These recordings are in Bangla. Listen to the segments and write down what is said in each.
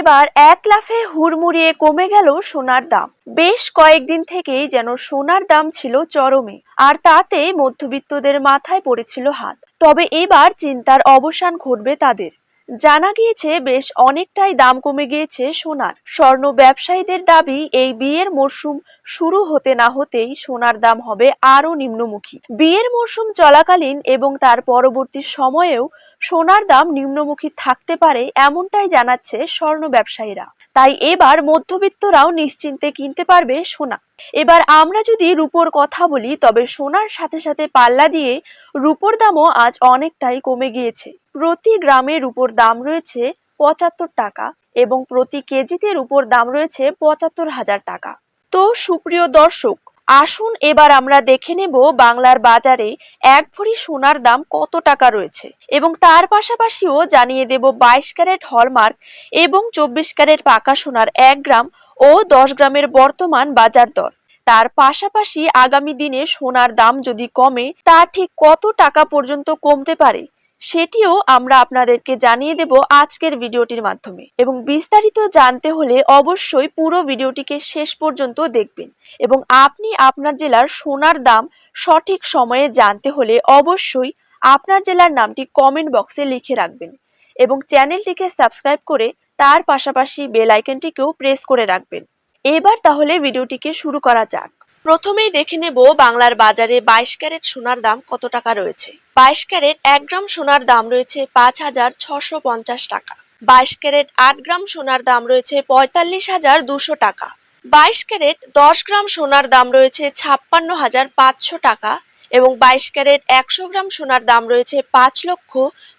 এবার এক লাফে হুড়মুড়িয়ে কমে গেল সোনার দাম। বেশ কয়েকদিন থেকেই যেন সোনার দাম ছিল চরমে, আর তাতে মধ্যবিত্তদের মাথায় পড়েছিল হাত। তবে এবার চিন্তার অবসান ঘটবে তাদের। জানা গিয়েছে বেশ অনেকটাই দাম কমে গিয়েছে সোনার। স্বর্ণ ব্যবসায়ীদের দাবি, এই বিয়ের মরশুম শুরু হতে না হতেই সোনার দাম হবে আরও নিম্নমুখী। বিয়ের মরশুম চলাকালীন এবং তার পরবর্তী সময়েও সোনার দাম নিম্নমুখী থাকতে পারে এমনটাই জানাচ্ছে স্বর্ণ ব্যবসায়ীরা। তাই এবার মধ্যবিত্তরাও নিশ্চিন্তে কিনতে পারবে সোনা। এবার আমরা যদি রূপোর কথা বলি, তবে সোনার সাথে সাথে পাল্লা দিয়ে রূপোর দামও আজ অনেকটাই কমে গিয়েছে। প্রতি গ্রামে রূপোর দাম রয়েছে পঁচাত্তর টাকা এবং প্রতি কেজিতে রূপোর দাম রয়েছে পঁচাত্তর হাজার টাকা। তো সুপ্রিয় দর্শক আসুন এবার আমরা দেখে নেব বাংলার বাজারে এক ভরি সোনার দাম কত টাকা রয়েছে। এবং তার পাশাপাশিও জানিয়ে দেব বাইশ ক্যারেট হলমার্ক এবং চব্বিশ ক্যারেট পাকা সোনার এক গ্রাম ও দশ গ্রামের বর্তমান বাজার দর। তার পাশাপাশি আগামী দিনে সোনার দাম যদি কমে, তা ঠিক কত টাকা পর্যন্ত কমতে পারে? সেটিও আমরা আপনাদেরকে জানিয়ে দেব আজকের ভিডিওটির মাধ্যমে। এবং বিস্তারিত জানতে হলে অবশ্যই পুরো ভিডিওটিকে শেষ পর্যন্ত দেখবেন। এবং আপনি আপনার জেলার সোনার দাম সঠিক সময়ে জানতে হলে অবশ্যই আপনার জেলার নামটি কমেন্ট বক্সে লিখে রাখবেন। এবং চ্যানেলটিকে সাবস্ক্রাইব করে তার পাশাপাশি বেল আইকনটিকেও প্রেস করে রাখবেন। এবার তাহলে ভিডিওটিকে শুরু করা যাক। প্রথমেই দেখে নেব বাংলার বাজারে বাইশ ক্যারেট সোনার দাম কত টাকা রয়েছে। বাইশ ক্যারেট এক গ্রাম সোনার দাম রয়েছে পাঁচ হাজার ছশো পঞ্চাশ টাকা। বাইশ ক্যারেট আট গ্রাম সোনার দাম রয়েছে পঁয়তাল্লিশ হাজার দুশো টাকা। বাইশ ক্যারেট দশ গ্রাম সোনার দাম রয়েছে ছাপ্পান্ন হাজার পাঁচশো টাকা এবং বাইশ ক্যারেট একশো গ্রাম সোনার দাম রয়েছে পাঁচ লক্ষ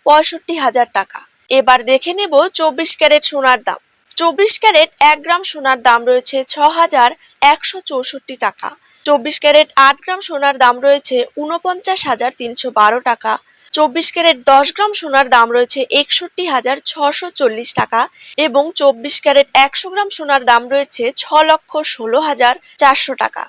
পঁয়ষট্টি হাজার টাকা। এবার দেখে নেব চব্বিশ ক্যারেট সোনার দাম। চব্বিশ ক্যারেট এক গ্রাম সোনার দাম রয়েছে ছ হাজার একশো চৌষট্টি টাকা। চব্বিশ ক্যারেট আট গ্রাম সোনার দাম রয়েছে উনপঞ্চাশ হাজার তিনশো বারো টাকা। চব্বিশ ক্যারেট দশ গ্রাম সোনার দাম রয়েছে একষট্টি হাজার ছশো চল্লিশ টাকা এবং চব্বিশ ক্যারেট একশো গ্রাম সোনার দাম রয়েছে ছ লক্ষ ষোলো হাজার চারশো টাকা।